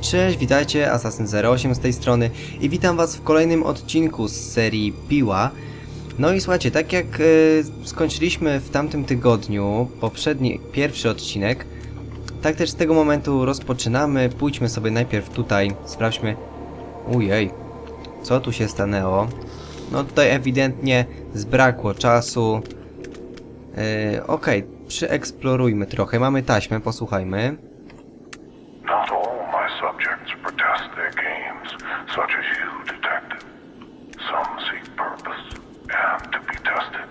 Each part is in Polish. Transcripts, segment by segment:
Cześć, witajcie, Assassin08 z tej strony i witam was w kolejnym odcinku z serii Piła. No i słuchajcie, tak jak e, skończyliśmy w tamtym tygodniu poprzedni, pierwszy odcinek, tak też z tego momentu rozpoczynamy. Pójdźmy sobie najpierw tutaj, sprawdźmy... Ujej, co tu się stanęło? No tutaj ewidentnie zbrakło czasu. Yy, Okej, przyeksplorujmy trochę. Mamy taśmę, posłuchajmy. Not all my subjects protest their games, such as you, Detective. Some seek purpose and to be tested.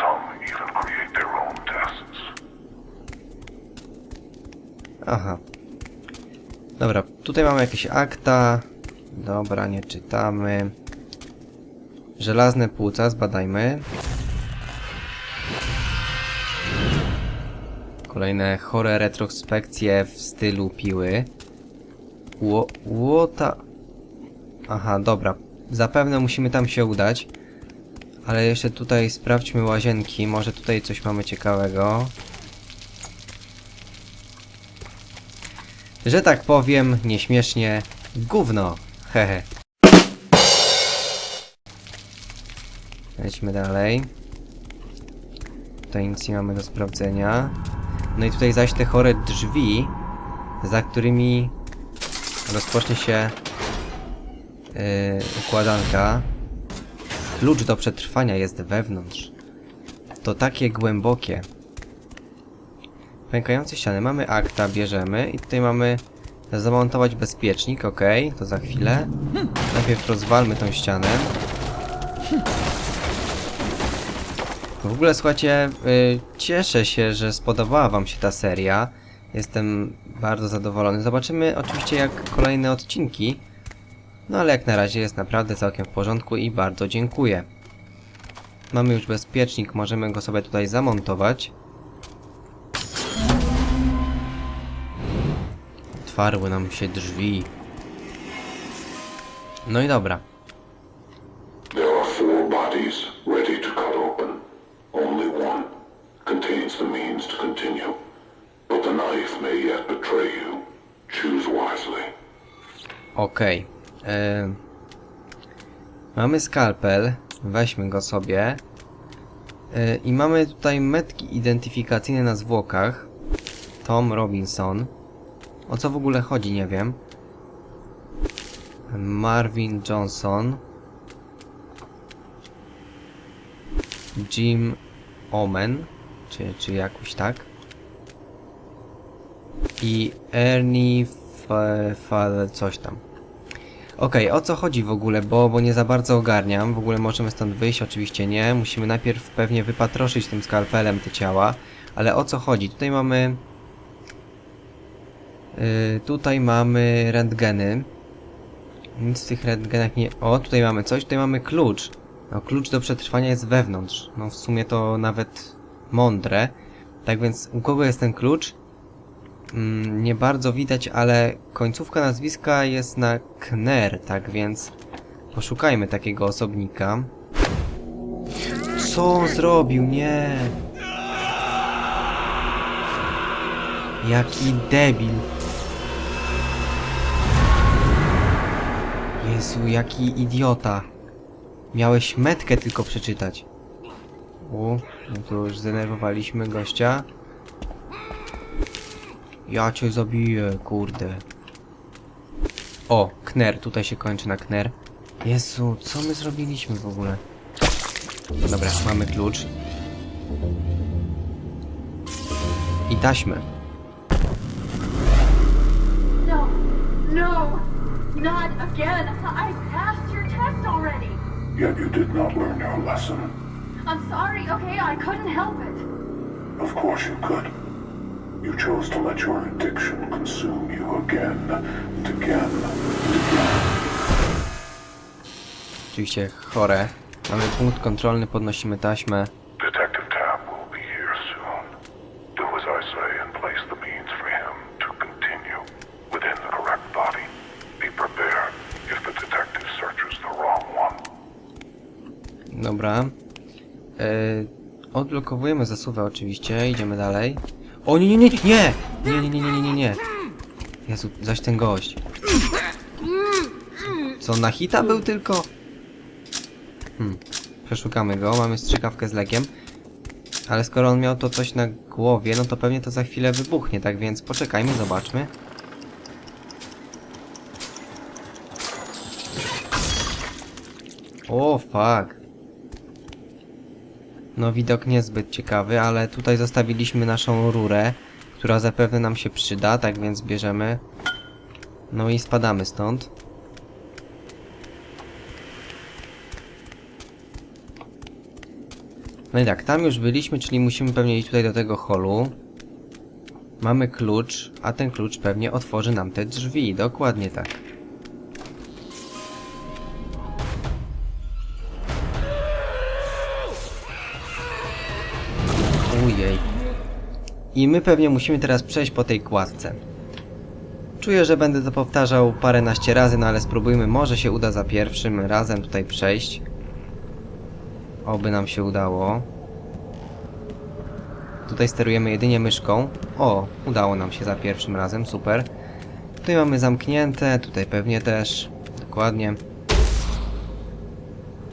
Some even create their own tests. Aha. Dobra, tutaj mamy jakieś akta. Dobra, nie czytamy. Żelazne płuca, zbadajmy. Kolejne chore retrospekcje w stylu piły. Ło, łota... Aha, dobra. Zapewne musimy tam się udać. Ale jeszcze tutaj sprawdźmy łazienki. Może tutaj coś mamy ciekawego. Że tak powiem, nieśmiesznie, gówno. Hehe. Lećmy dalej. Tutaj nic nie mamy do sprawdzenia. No i tutaj zaś te chore drzwi, za którymi rozpocznie się yy, układanka. Klucz do przetrwania jest wewnątrz. To takie głębokie. Pękające ściany. Mamy akta, bierzemy i tutaj mamy zamontować bezpiecznik, ok, to za chwilę. Najpierw rozwalmy tą ścianę. W ogóle słuchajcie, y, cieszę się, że spodobała wam się ta seria. Jestem bardzo zadowolony. Zobaczymy oczywiście jak kolejne odcinki. No ale jak na razie jest naprawdę całkiem w porządku i bardzo dziękuję. Mamy już bezpiecznik, możemy go sobie tutaj zamontować. Otwarły nam się drzwi. No i dobra. Contains the means to continue. But the knife may yet betray you. Choose wisely. Okej. Em, Mamy skalpel. Weźmy go sobie. E, I mamy tutaj metki identyfikacyjne na zwłokach. Tom Robinson. O co w ogóle chodzi, nie wiem. Marvin Johnson. Jim Omen. Czy, czy jakoś tak. I Ernie Fa- Fal coś tam. Okej, o co chodzi w ogóle, bo, bo nie za bardzo ogarniam. W ogóle możemy stąd wyjść, oczywiście nie. Musimy najpierw pewnie wypatroszyć tym skalpelem te ciała. Ale o co chodzi? Tutaj mamy... Yy, tutaj mamy rentgeny. Nic w tych rentgenach nie... O, tutaj mamy coś, tutaj mamy klucz. No, klucz do przetrwania jest wewnątrz. No, w sumie to nawet mądre. Tak więc, u kogo jest ten klucz? Mm, nie bardzo widać, ale końcówka nazwiska jest na Kner, tak więc poszukajmy takiego osobnika. Co on zrobił? Nie! Jaki debil! Jezu, jaki idiota! Miałeś metkę tylko przeczytać. U, no to już zdenerwowaliśmy gościa. Ja cię zabiję, kurde. O, Kner, tutaj się kończy na Kner. Jezu, co my zrobiliśmy w ogóle? Dobra, mamy klucz. I taśmę. No, no, not again. I passed your test already. Yet you did not learn your lesson. I'm sorry, okay? I couldn't help it. Of course you could. You chose to let your addiction consume you again and again and again. Oczywiście chore. Mamy punkt kontrolny, podnosimy taśmę. Detective Tab will be here soon. Do as I say and place the means for him to continue within the correct body. Be prepared if the detective searches the wrong one. Dobra. E, odblokowujemy zasuwę oczywiście, idziemy dalej. O nie, nie, nie, nie! Nie, nie, nie, nie, nie, nie, nie. Jezu, zaś ten gość. Co, na hita był tylko? Hmm, przeszukamy go, mamy strzykawkę z lekiem. Ale skoro on miał to coś na głowie, no to pewnie to za chwilę wybuchnie, tak więc poczekajmy, zobaczmy. O, fuck. No widok niezbyt ciekawy, ale tutaj zostawiliśmy naszą rurę, która zapewne nam się przyda, tak więc bierzemy. No i spadamy stąd. No i tak, tam już byliśmy, czyli musimy pewnie iść tutaj do tego holu. Mamy klucz, a ten klucz pewnie otworzy nam te drzwi, dokładnie tak. I my pewnie musimy teraz przejść po tej kładce. Czuję, że będę to powtarzał paręnaście razy, no ale spróbujmy, może się uda za pierwszym razem tutaj przejść. Oby nam się udało. Tutaj sterujemy jedynie myszką. O, udało nam się za pierwszym razem, super. Tutaj mamy zamknięte, tutaj pewnie też. Dokładnie.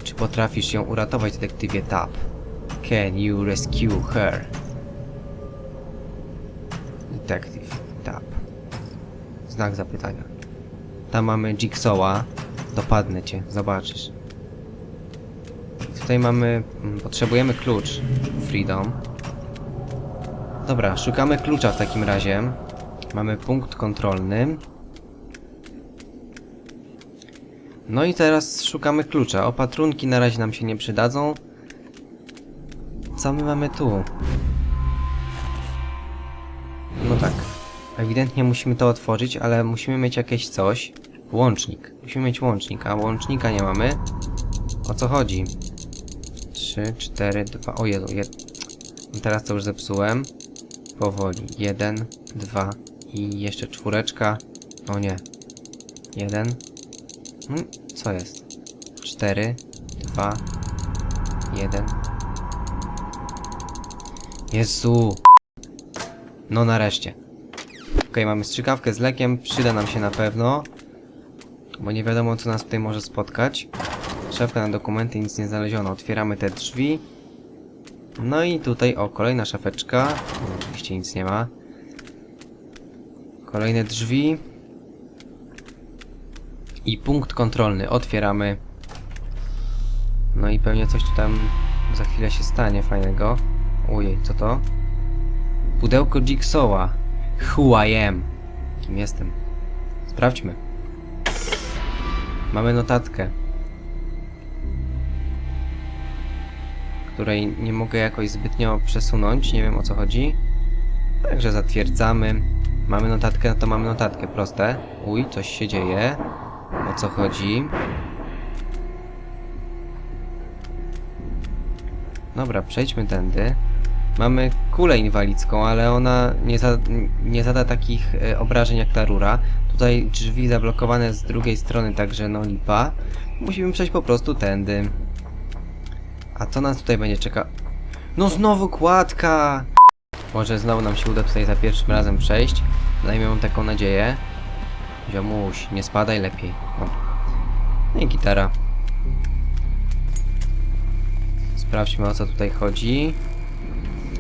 Czy potrafisz ją uratować, detektywie Tap? Can you rescue her? Detective Tap. Znak zapytania. Tam mamy Jigsawa. Dopadnę cię, zobaczysz. Tutaj mamy... mm, Potrzebujemy klucz. Freedom. Dobra, szukamy klucza w takim razie. Mamy punkt kontrolny. No i teraz szukamy klucza. Opatrunki na razie nam się nie przydadzą. Co my mamy tu? No tak. Ewidentnie musimy to otworzyć, ale musimy mieć jakieś coś. Łącznik. Musimy mieć łącznik, a łącznika nie mamy. O co chodzi? 3, 4, 2. O Jezu, jed... Teraz to już zepsułem. Powoli. 1, 2 i jeszcze czwóreczka. O nie. 1. Hmm, co jest? 4, 2, 1. Jezu. No nareszcie. Okej, mamy strzykawkę z lekiem, przyda nam się na pewno. Bo nie wiadomo co nas tutaj może spotkać. Szafka na dokumenty, nic nie znaleziono. Otwieramy te drzwi. No i tutaj, o, kolejna szafeczka. Oczywiście nic nie ma. Kolejne drzwi. I punkt kontrolny. Otwieramy. No i pewnie coś tu tam za chwilę się stanie fajnego. Ojej, co to? Pudełko Jigsawa. Who I am. Kim jestem? Sprawdźmy. Mamy notatkę. Której nie mogę jakoś zbytnio przesunąć. Nie wiem o co chodzi. Także zatwierdzamy. Mamy notatkę, no to mamy notatkę. Proste. Uj, coś się dzieje. O co chodzi? Dobra, przejdźmy tędy. Mamy kulę inwalidzką, ale ona nie, za, nie zada takich e, obrażeń jak ta rura. Tutaj drzwi zablokowane z drugiej strony, także no lipa. Musimy przejść po prostu tędy. A co nas tutaj będzie czeka? No znowu kładka! Może znowu nam się uda tutaj za pierwszym razem przejść. Dajmy mam taką nadzieję. Ziomuś, nie spadaj lepiej. O. No i gitara. Sprawdźmy o co tutaj chodzi.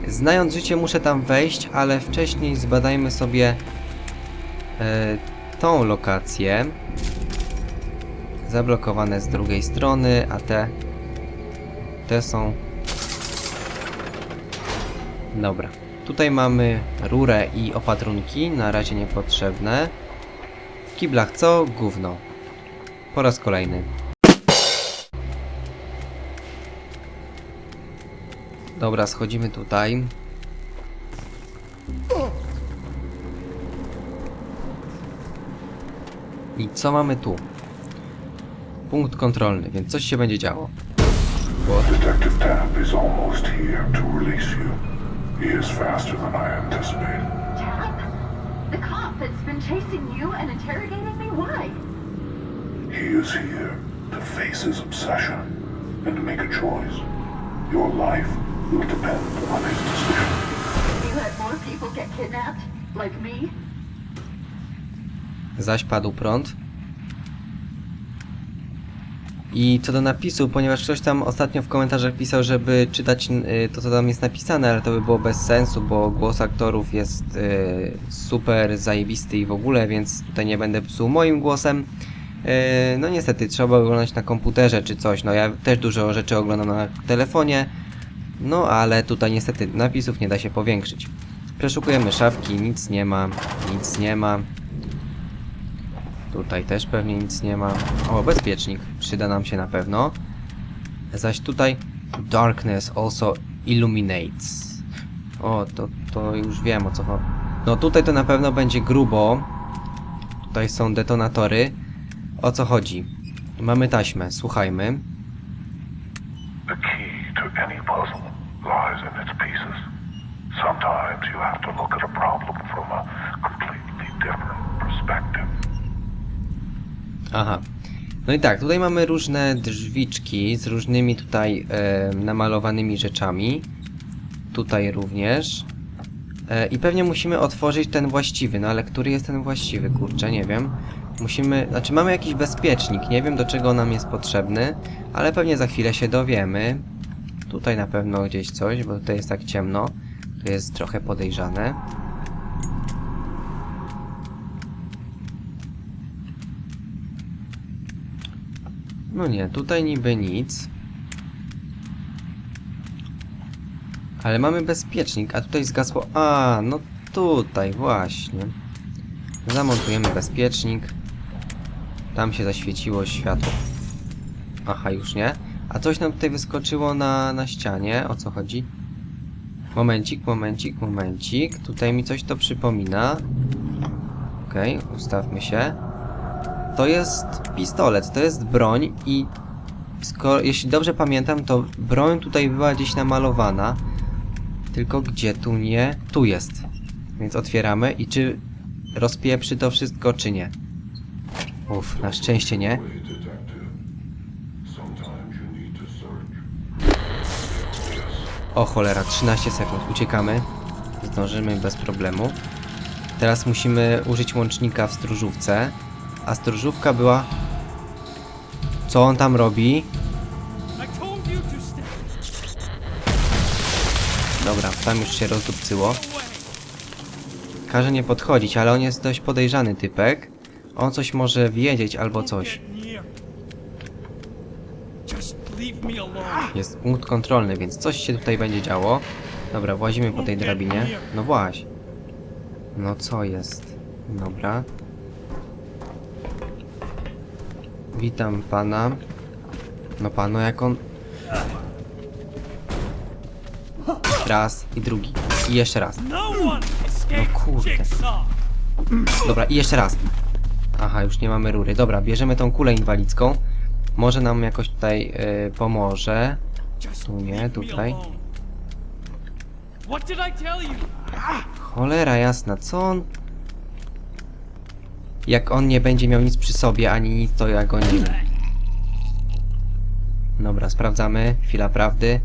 Znając życie muszę tam wejść, ale wcześniej zbadajmy sobie e, tą lokację. Zablokowane z drugiej strony, a te te są Dobra. Tutaj mamy rurę i opatrunki, na razie niepotrzebne. W kiblach co? Gówno. Po raz kolejny. Dobra, schodzimy tutaj. I co mamy tu? Punkt kontrolny, więc coś się będzie działo. Detective Tapp is almost here to release you. He is faster than I anticipated. Tap? The cop that's been chasing you and interrogating me? Why? He is here to face his obsession and to make a choice. Your life Zaś padł prąd. I co do napisu, ponieważ ktoś tam ostatnio w komentarzach pisał, żeby czytać y, to, co tam jest napisane, ale to by było bez sensu, bo głos aktorów jest y, super zajebisty i w ogóle, więc tutaj nie będę psuł moim głosem. Y, no niestety, trzeba oglądać na komputerze czy coś. No ja też dużo rzeczy oglądam na telefonie, no ale tutaj niestety napisów nie da się powiększyć. Przeszukujemy szafki, nic nie ma, nic nie ma. Tutaj też pewnie nic nie ma. O, bezpiecznik. Przyda nam się na pewno. Zaś tutaj Darkness also illuminates. O, to, to już wiem o co chodzi. No tutaj to na pewno będzie grubo. Tutaj są detonatory. O co chodzi? Mamy taśmę, słuchajmy. Aha. No i tak, tutaj mamy różne drzwiczki z różnymi tutaj e, namalowanymi rzeczami. Tutaj również. E, I pewnie musimy otworzyć ten właściwy, no ale który jest ten właściwy? Kurczę, nie wiem. Musimy, znaczy mamy jakiś bezpiecznik, nie wiem do czego nam jest potrzebny, ale pewnie za chwilę się dowiemy. Tutaj na pewno gdzieś coś, bo tutaj jest tak ciemno. To jest trochę podejrzane. No nie, tutaj niby nic. Ale mamy bezpiecznik, a tutaj zgasło... A, no tutaj właśnie. Zamontujemy bezpiecznik. Tam się zaświeciło światło. Aha, już nie. A coś nam tutaj wyskoczyło na, na ścianie. O co chodzi? Momencik, momencik, momencik. Tutaj mi coś to przypomina. Okej, okay, ustawmy się. To jest pistolet, to jest broń i skoro, jeśli dobrze pamiętam, to broń tutaj była gdzieś namalowana. Tylko gdzie tu nie? Tu jest. Więc otwieramy i czy rozpieprzy to wszystko, czy nie? Uff, na szczęście nie. O cholera, 13 sekund, uciekamy. Zdążymy bez problemu. Teraz musimy użyć łącznika w stróżówce. A stróżówka była... Co on tam robi? Dobra, tam już się rozdupcyło. Każe nie podchodzić, ale on jest dość podejrzany typek. On coś może wiedzieć albo coś. Jest punkt kontrolny, więc coś się tutaj będzie działo. Dobra, włazimy po tej drabinie. No właź. No co jest? Dobra. Witam pana. No pano, jak on... Raz i drugi. I jeszcze raz. No No kurde. Dobra, i jeszcze raz. Aha, już nie mamy rury. Dobra, bierzemy tą kulę inwalidzką. Może nam jakoś tutaj y, pomoże. Tu nie, tutaj. Cholera jasna, co on... Jak on nie będzie miał nic przy sobie, ani nic, to ja go nie. Dobra, sprawdzamy. Chwila prawdy.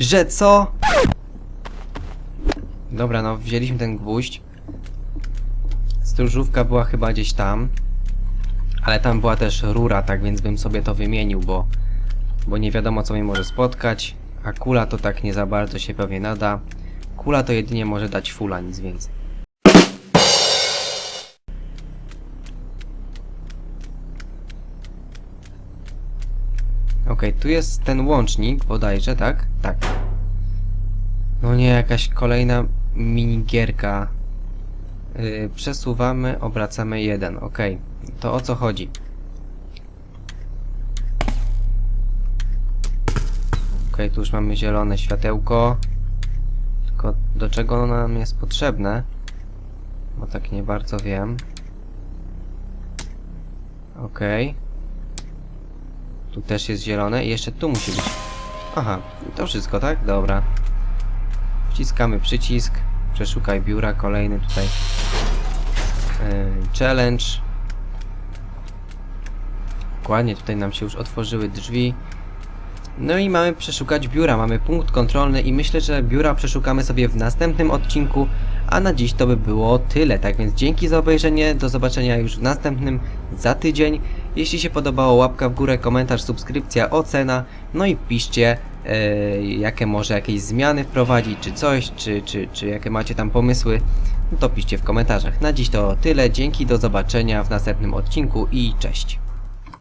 Że co? Dobra, no wzięliśmy ten gwóźdź. Stróżówka była chyba gdzieś tam. Ale tam była też rura, tak więc bym sobie to wymienił, bo... Bo nie wiadomo co mnie może spotkać. A kula to tak nie za bardzo się pewnie nada. Kula to jedynie może dać fula, nic więcej. Okej, tu jest ten łącznik bodajże, tak? Tak. No nie, jakaś kolejna minigierka. Yy, przesuwamy, obracamy jeden, okej. To o co chodzi? Okej, tu już mamy zielone światełko. Tylko do czego ono nam jest potrzebne? Bo tak nie bardzo wiem. Okej. Tu też jest zielone i jeszcze tu musi być. Aha, to wszystko, tak? Dobra. Wciskamy przycisk. Przeszukaj biura, kolejny tutaj. Yy, challenge. Dokładnie, tutaj nam się już otworzyły drzwi. No i mamy przeszukać biura, mamy punkt kontrolny i myślę, że biura przeszukamy sobie w następnym odcinku, a na dziś to by było tyle. Tak więc dzięki za obejrzenie, do zobaczenia już w następnym za tydzień. Jeśli się podobało, łapka w górę, komentarz, subskrypcja, ocena, no i piszcie, e, jakie może jakieś zmiany wprowadzić, czy coś, czy, czy, czy jakie macie tam pomysły, no to piszcie w komentarzach. Na dziś to tyle, dzięki, do zobaczenia w następnym odcinku i cześć.